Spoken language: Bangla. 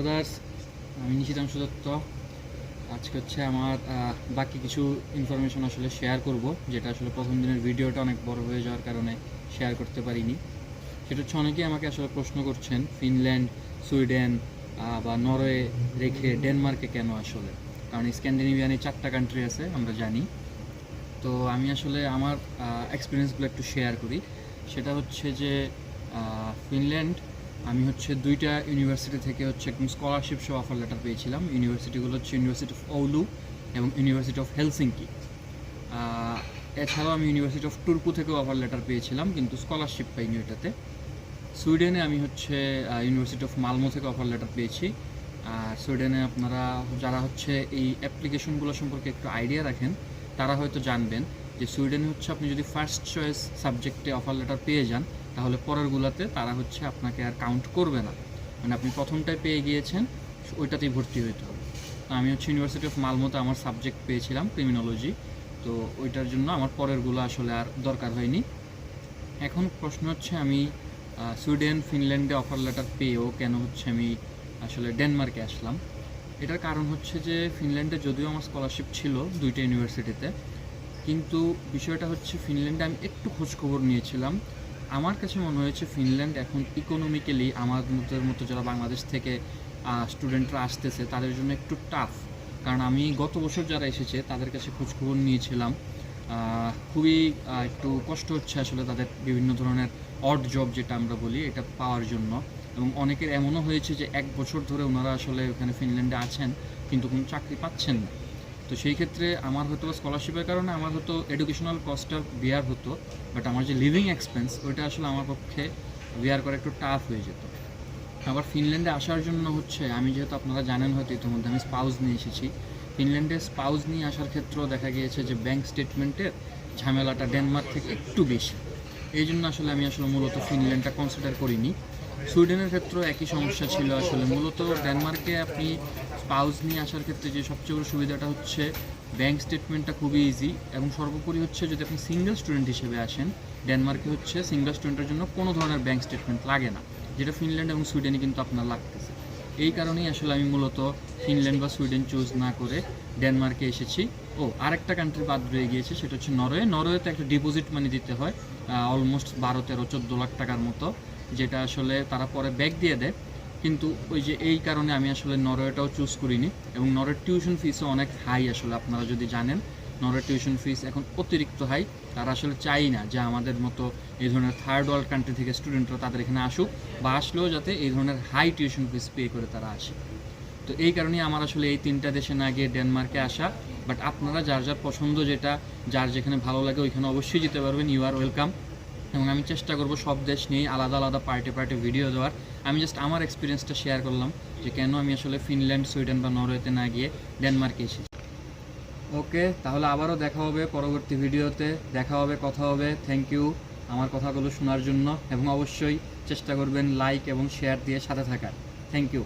ব্রাদার্স আমি নিশিতাংশ দত্ত। আজকে হচ্ছে আমার বাকি কিছু ইনফরমেশন আসলে শেয়ার করব, যেটা আসলে প্রথম দিনের ভিডিওটা অনেক বড় হয়ে যাওয়ার কারণে শেয়ার করতে পারিনি। সেটা হচ্ছে অনেকেই আমাকে আসলে প্রশ্ন করছেন ফিনল্যান্ড সুইডেন বা নরওয়ে রেখে ডেনমার্কে কেন আসলে? কারণ স্ক্যান্ডিনেভিয়ানে চারটা কান্ট্রি আছে, আমরা জানি। তো আমি আসলে আমার এক্সপিরিয়েন্সগুলো একটু শেয়ার করি। সেটা হচ্ছে যে ফিনল্যান্ড আমি হচ্ছে দুইটা ইউনিভার্সিটি থেকে হচ্ছে একদম স্কলারশিপ সহ অফার লেটার পেয়েছিলাম। ইউনিভার্সিটিগুলো হচ্ছে ইউনিভার্সিটি অফ ওলু এবং ইউনিভার্সিটি অফ হেলসিঙ্কি এছাড়াও আমি ইউনিভার্সিটি অফ টুরকু থেকেও অফার লেটার পেয়েছিলাম, কিন্তু স্কলারশিপ পাইনি ওইটাতে। সুইডেনে আমি হচ্ছে ইউনিভার্সিটি অফ মালমো থেকে অফার লেটার পেয়েছি। আর সুইডেনে আপনারা যারা হচ্ছে এই অ্যাপ্লিকেশনগুলো সম্পর্কে একটু আইডিয়া রাখেন, তারা হয়তো জানবেন। যে সুইডেনে হচ্ছে আপনি যদি ফার্স্ট চয়েস সাবজেক্টে অফার লেটার পেয়ে যান, তাহলে পরেরগুলোতে তারা হচ্ছে আপনাকে আর কাউন্ট করবে না। মানে আপনি প্রথমটায় পেয়ে গিয়েছেন, ওইটাতেই ভর্তি হইতে হবে। তো আমি হচ্ছে ইউনিভার্সিটি অফ মালমোতে আমার সাবজেক্ট পেয়েছিলাম ক্রিমিনোলজি তো ওইটার জন্য আমার পরেরগুলো আসলে আর দরকার হয়নি। এখন প্রশ্ন হচ্ছে আমি সুইডেন, ফিনল্যান্ডে অফার লেটার পেয়েও কেন হচ্ছে আমি আসলে ডেনমার্কে আসলাম? এটার কারণ হচ্ছে যে, ফিনল্যান্ডে যদিও আমার স্কলারশিপ ছিল দুইটা ইউনিভার্সিটিতে কিন্তু বিষয়টা হচ্ছে ফিনল্যান্ডে আমি একটু খোঁজখবর নিয়েছিলাম। আমার কাছে মনে হয়েছে ফিনল্যান্ড এখন ইকোনমিক্যালি আমার মতের মতো যারা বাংলাদেশ থেকে স্টুডেন্টরা আসতেছে, তাদের জন্য একটু টাফ কারণ আমি গত বছর যারা এসেছে, তাদের কাছে খোঁজখবর নিয়েছিলাম। খুবই একটু কষ্ট হচ্ছে আসলে তাদের বিভিন্ন ধরনের অড জব যেটা আমরা বলি, এটা পাওয়ার জন্য। এবং অনেকের এমনও হয়েছে যে এক বছর ধরে ওনারা আসলে ওখানে ফিনল্যান্ডে আছেন, কিন্তু কোনো চাকরি পাচ্ছেন না। তো সেই ক্ষেত্রে আমার হয়তো স্কলারশিপের কারণে আমার হয়তো এডুকেশনাল কস্টটা বিয়ার হতো বাট আমার যে লিভিং এক্সপেন্স ওইটা আসলে আমার পক্ষে বিয়ার করা একটু টাফ হয়ে যেত। আবার ফিনল্যান্ডে আসার জন্য হচ্ছে, আমি যেহেতু আপনারা জানেন হয়তো ইতিমধ্যে আমি স্পাউস নিয়ে এসেছি ফিনল্যান্ডে স্পাউস নিয়ে আসার ক্ষেত্রেও দেখা গিয়েছে যে ব্যাংক স্টেটমেন্টের ঝামেলাটা ডেনমার্ক থেকে একটু বেশি। এই জন্য আসলে আমি আসলে মূলত ফিনল্যান্ডটা কনসিডার করিনি। সুইডেনের ক্ষেত্রেও একই সমস্যা ছিল আসলে। মূলত ডেনমার্কে আপনি স্পাউস নিয়ে আসার ক্ষেত্রে যে সবচেয়ে বড় সুবিধাটা হচ্ছে ব্যাংক স্টেটমেন্টটা খুবই ইজি এবং সর্বোপরি হচ্ছে যদি আপনি সিঙ্গেল স্টুডেন্ট হিসেবে আসেন ডেনমার্কে হচ্ছে সিঙ্গেল স্টুডেন্টের জন্য কোনো ধরনের ব্যাংক স্টেটমেন্ট লাগে না, যেটা ফিনল্যান্ড এবং সুইডেনে কিন্তু আপনার লাগতেছে। এই কারণেই আসলে আমি মূলত ফিনল্যান্ড বা সুইডেন চুজ না করে ডেনমার্কে এসেছি। ও, আরেকটা কান্ট্রি বাদ রয়ে গিয়েছে, সেটা হচ্ছে নরওয়ে নরওয়েতে একটা ডিপোজিট মানি দিতে হয় অলমোস্ট বারো, তেরো, চোদ্দ লাখ টাকার মতো, যেটা আসলে তারা পরে ব্যাক দিয়ে দেয়। কিন্তু ওই যে এই কারণে আমি আসলে নরওয়েটাও চুজ করিনি এবং নরওয়ের টিউশন ফিসও অনেক হাই আসলে আপনারা যদি জানেন। নরওয়ের টিউশন ফিস এখন অতিরিক্ত হাই তারা আসলে চাই না যে আমাদের মতো এই ধরনের থার্ড ওয়ার্ল্ড কান্ট্রি থেকে স্টুডেন্টরা তাদের এখানে আসুক বা আসলেও যাতে এই ধরনের হাই টিউশন ফিস পে করে তারা আসে। তো এই কারণেই আমার আসলে এই তিনটা দেশে না গিয়ে ডেনমার্কে আসা বাট আপনারা যার যার পছন্দ যেটা, যার যেখানে ভালো লাগে ওইখানে অবশ্যই যেতে পারবেন ইউ আর ওয়েলকাম এবং আমি চেষ্টা করব সব দেশ নিয়েই আলাদা আলাদা পার্টি পার্টি ভিডিও দেওয়ার। আমি জাস্ট আমার এক্সপিরিয়েন্সটা শেয়ার করলাম যে কেন আমি আসলে ফিনল্যান্ড সুইডেন বা নরওয়েতে না গিয়ে ডেনমার্কে এসেছি। ওকে তাহলে আবারও দেখা হবে পরবর্তী ভিডিওতে দেখা হবে, কথা হবে। থ্যাংক ইউ আমার কথাগুলো শোনার জন্য। এবং অবশ্যই চেষ্টা করবেন লাইক এবং শেয়ার দিয়ে সাথে থাকার। Thank you